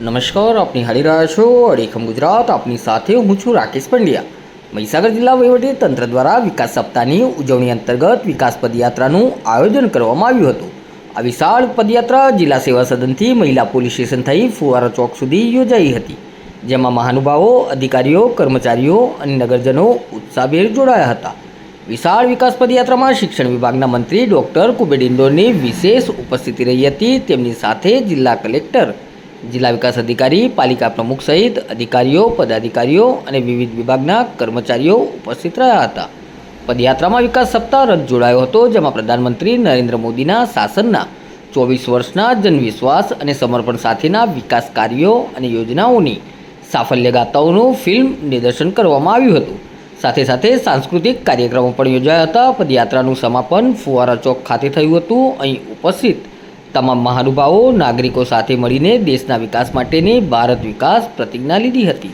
નમસ્કાર, આપની હારી રહ્યા છો, અડીખમ ગુજરાત, આપની સાથે હું છું રાકેશ પંડ્યા. મહીસાગર જિલ્લા વહીવટી તંત્ર દ્વારા વિકાસ સપ્તાહની ઉજવણી અંતર્ગત વિકાસ પદયાત્રાનું આયોજન કરવામાં આવ્યું હતું. આ વિશાળ પદયાત્રા જિલ્લા સેવા સદનથી મહિલા પોલીસ સ્ટેશન થઈ ફુવારા ચોક સુધી યોજાઈ હતી, જેમાં મહાનુભાવો, અધિકારીઓ, કર્મચારીઓ અને નગરજનો ઉત્સાહભેર જોડાયા હતા. વિશાળ વિકાસ પદયાત્રામાં શિક્ષણ વિભાગના મંત્રી ડૉક્ટર કુબેર ઇન્દોરની વિશેષ ઉપસ્થિતિ રહી હતી. તેમની સાથે જિલ્લા કલેક્ટર જિલ્લા વિકાસ અધિકારી, પાલિકા પ્રમુખ સહિત અધિકારીઓ, પદાધિકારીઓ અને વિવિધ વિભાગના કર્મચારીઓ ઉપસ્થિત રહ્યા હતા. પદયાત્રામાં વિકાસ સપ્તાહ રથ જોડાયો હતો, જેમાં પ્રધાનમંત્રી નરેન્દ્ર મોદીના શાસનના ચોવીસ વર્ષના જનવિશ્વાસ અને સમર્પણ સાથેના વિકાસ કાર્યો અને યોજનાઓની સાફલ્યગાતાઓનું ફિલ્મ નિદર્શન કરવામાં આવ્યું હતું. સાથે સાથે સાંસ્કૃતિક કાર્યક્રમો પણ યોજાયા હતા. પદયાત્રાનું સમાપન ફુવારા ચોક ખાતે થયું હતું. અહીં ઉપસ્થિત તમામ મહાનુભાવો નાગરિકો સાથે મળીને દેશના વિકાસ માટેની ભારત વિકાસ પ્રતિજ્ઞા લીધી હતી.